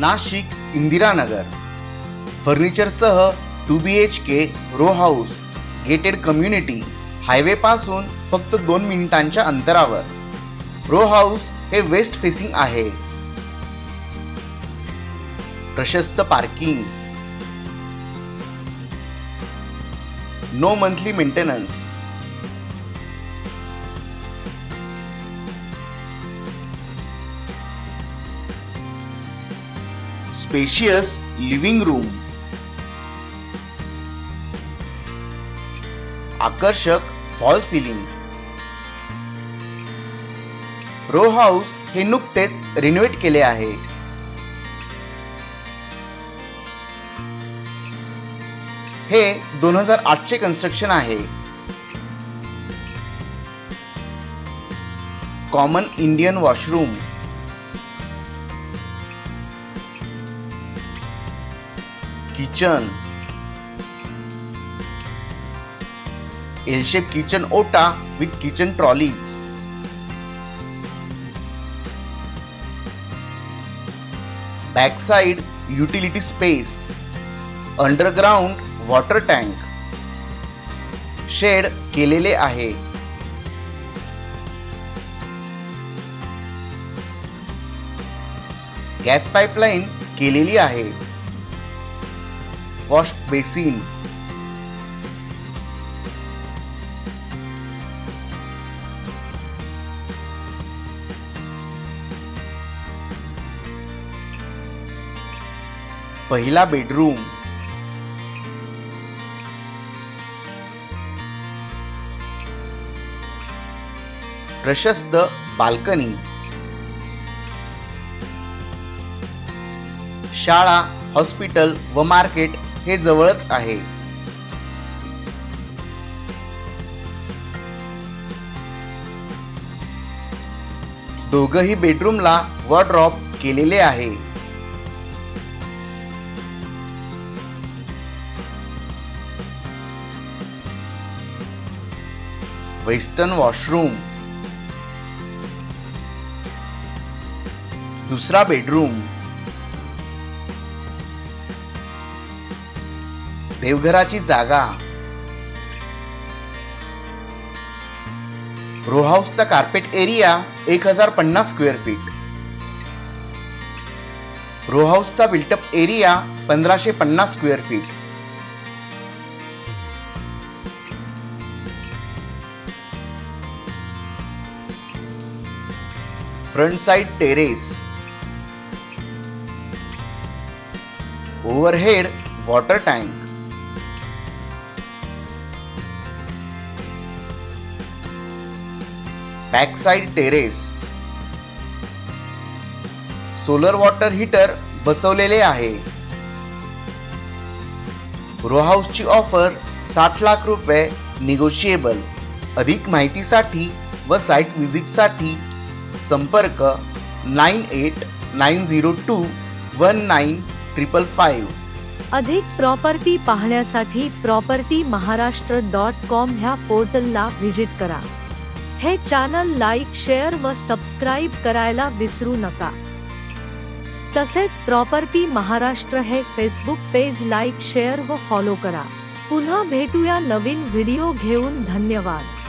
Nashik Indiranagar. फर्निचरसह two B H K row house gated community हायवेपासून फक्त दोन मिनिटांच्या अंतरावर. रो हाऊस हे वेस्ट फेसिंग आहे. प्रशस्त parking. No monthly maintenance. Spacious living room आकर्षक फॉल सिलिंग रो हाऊस हे नुकतेच रिनोव्हेट केले आहे. हे दोन हजार आठचे कन्स्ट्रक्शन आहे. Common Indian washroom kitchen. L shape kitchen ओटा with kitchen trolleys. Back side utility space. Underground water tank. Shed के आहे। गॅस पाइपलाइन के आहे। वॉश बेसिन पहिला बेडरूम प्रशस्त बाल्कनी शाळा हॉस्पिटल व मार्केट हे जवळच आहे. दोघही बेडरूमला वॉर्ड्रॉप केलेले आहे. Western washroom. दुसरा बेडरूम. देवघराची जागा. रो हाऊसचा कार्पेट एरिया एक हजार पन्नास स्क्वेअर फीट रो हाऊसचा बिल्टअप एरिया पंधराशे पन्नास square feet front side terrace overhead water tank backside terrace solar water heater बसवलेले आहे. रो हाऊसची ऑफर साठ लाख रुपये निगोशिएबल अधिक माहितीसाठी व साईट व्हिजिटसाठी संपर्क nine eight nine zero two one nine triple five. अधिक प्रॉपर्टी पाहण्यासाठी प्रॉपर्टी महाराष्ट्र डॉट कॉम ह्या पोर्टलला व्हिजिट करा. हे चॅनल लाईक शेअर व सबस्क्राईब करायला विसरू नका. तसेच प्रॉपर्टी महाराष्ट्र हे फेसबुक पेज लाईक शेअर व फॉलो करा. पुन्हा भेटूया नवीन व्हिडिओ घेऊन. धन्यवाद.